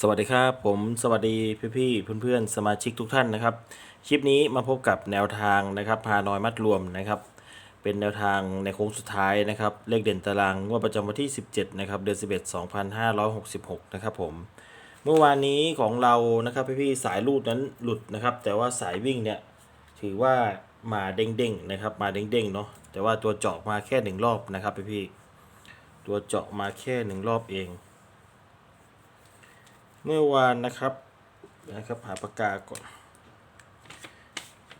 สวัสดีครับ ผมสวัสดีพี่ๆเพื่อนๆ สมาชิกทุกท่านนะครับ คลิปนี้มาพบกับแนวทางนะครับพานอยมัดรวมนะครับ เป็นแนวทางในโค้งสุดท้ายนะครับ เลขเด่นตารางงวดประจำวันที่ 17 นะครับ เดือน 11 2566 นะครับผมเมื่อวานนี้ของเรานะครับพี่ๆสายลูดนั้นหลุดนะครับ แต่ว่าสายวิ่งเนี่ยถือว่ามาเด้งๆนะครับ มาเด้งๆเนาะแต่ว่าตัวเจาะมาแค่หนึ่งรอบนะครับพี่ๆตัวเจาะมาแค่หนึ่งรอบเอง เมื่อวานนะครับนะครับหาปากกาก่อน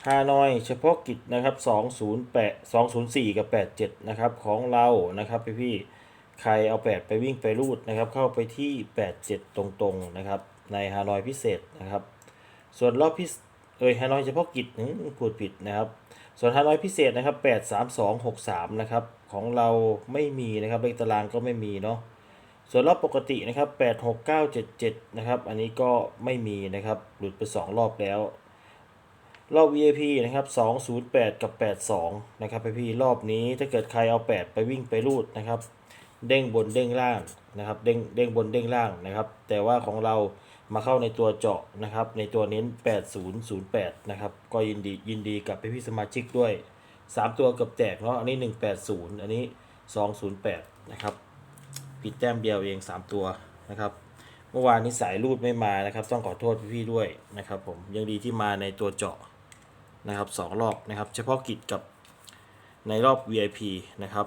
ฮานอยเฉพาะกิจนะครับ208 204 กับ 87 นะครับของเรานะครับพี่พี่ใครเอา 8 ไปวิ่งไปรูดนะครับ เข้าไปที่ 87 ตรงๆนะครับ ในฮานอยพิเศษนะครับ ส่วนรอบพิเศษเอ้ยฮานอยเฉพาะกิจอืมพูดผิดนะครับ ส่วนฮานอยพิเศษนะครับ 8 3 2 6 3 นะครับ ของเราไม่มีนะครับเลขตารางก็ไม่มีเนาะ ส่วนรอบปกตินะครับ 8 6 9 7 7 นะครับ อันนี้ก็ไม่มีนะครับ หลุดไป 2 รอบแล้ว รอบ VIP นะครับ 208 กับ 82 นะครับพี่รอบนี้ถ้าเกิดใครเอา 8 ไปวิ่งไปรูดนะครับ เด้งบนเด้งล่างนะครับ เด้งเด้งบนเด้งล่างนะครับ แต่ว่าของเรามาเข้าในตัวเจาะนะครับ ในตัวเน้น 8008 นะครับ ก็ยินดียินดีกับพี่ๆสมาชิกด้วย 3 ตัวเกือบแตกเนาะ อันนี้ 180 อันนี้ 208 นะครับ ผิดแต้มเดียวเอง 3 ตัวนะครับ เมื่อวานนี้สายรูดไม่มานะครับ ต้องขอโทษพี่ๆด้วยนะครับ ผมยังดีที่มาในตัวเจาะนะครับสองรอบนะครับ เฉพาะกิจกับในรอบ VIP นะครับ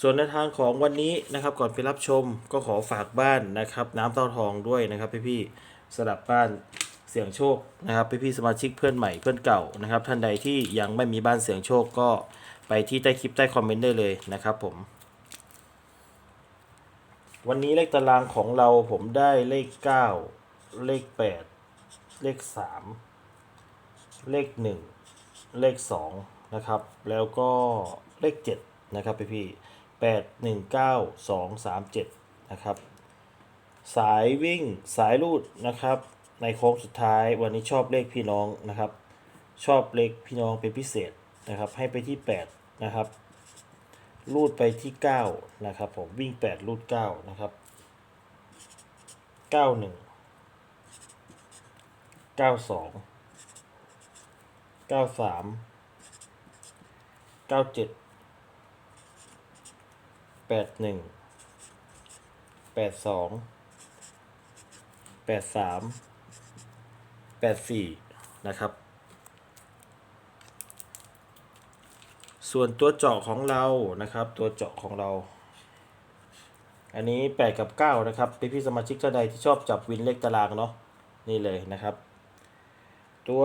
ส่วนในทางของวันนี้นะครับก่อนไปรับชมก็ขอฝากบ้านนะครับน้ำเต้าทองด้วยนะครับพี่ๆสลับบ้านเสี่ยงโชคนะครับพี่ๆสมาชิกเพื่อนใหม่เพื่อนเก่านะครับ ท่านใดที่ยังไม่มีบ้านเสี่ยงโชคก็ไปที่ใต้คลิปใต้คอมเมนต์ได้เลยนะครับผม วันนี้เลขตารางของเราผมได้เลข 9 เลข 8 เลข 3 เลข 1 เลข 2 นะครับ แล้วก็เลข 7 นะครับพี่พี่8 1 9 2 3 7 นะครับ สายวิ่งสายรูดนะครับ ในโค้งสุดท้ายวันนี้ชอบเลขพี่น้องนะครับ ชอบเลขพี่น้องเป็นพิเศษนะครับ ให้ไปที่ 8 นะครับ รูดไปที่ 9 นะครับผมวิ่ง 8 รูด 9 นะครับ 91 92 93 97 81 82 83 84 นะครับ ส่วนตัวเจาะของเรานะครับ ตัวเจาะของเรา อันนี้ 8 กับ 9 นะครับพี่พี่สมาชิกท่านใดที่ชอบจับวินเลขตารางเนาะนี่เลยนะครับ ตัว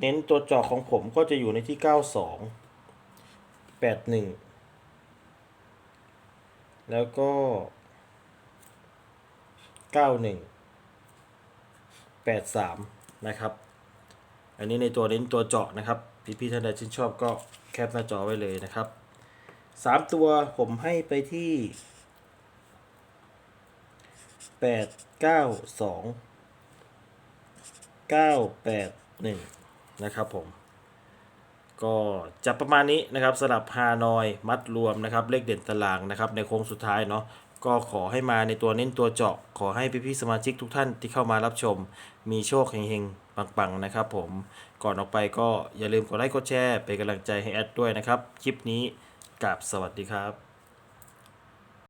เน้นตัวเจาะของผมก็จะอยู่ในที่ 92 81แล้วก็ 91 83 นะครับ อันนี้ในตัวเน้นตัวเจาะนะครับ พี่พี่ๆท่านใดที่นชอบก็แคปหน้าจอไว้เลยนะครับสามตัวผมให้ไปที่แปดเก้าสองเก้าแปดหนึ่งนะครับผม ก็จะประมาณนี้นะครับสำหรับฮานอยมัดรวมนะครับ เลขเด่นตารางนะครับ ในโค้งสุดท้ายเนาะ ก็ขอให้มาในตัวเน้นตัวเจาะ ขอให้พี่ๆสมาชิกทุกท่านที่เข้ามารับชม มีโชคเฮงๆ ปังๆ นะครับผม ก่อนออกไปก็อย่าลืมกดไลค์กดแชร์ เป็นกำลังใจให้แอดด้วยนะครับ คลิปนี้กับสวัสดีครับ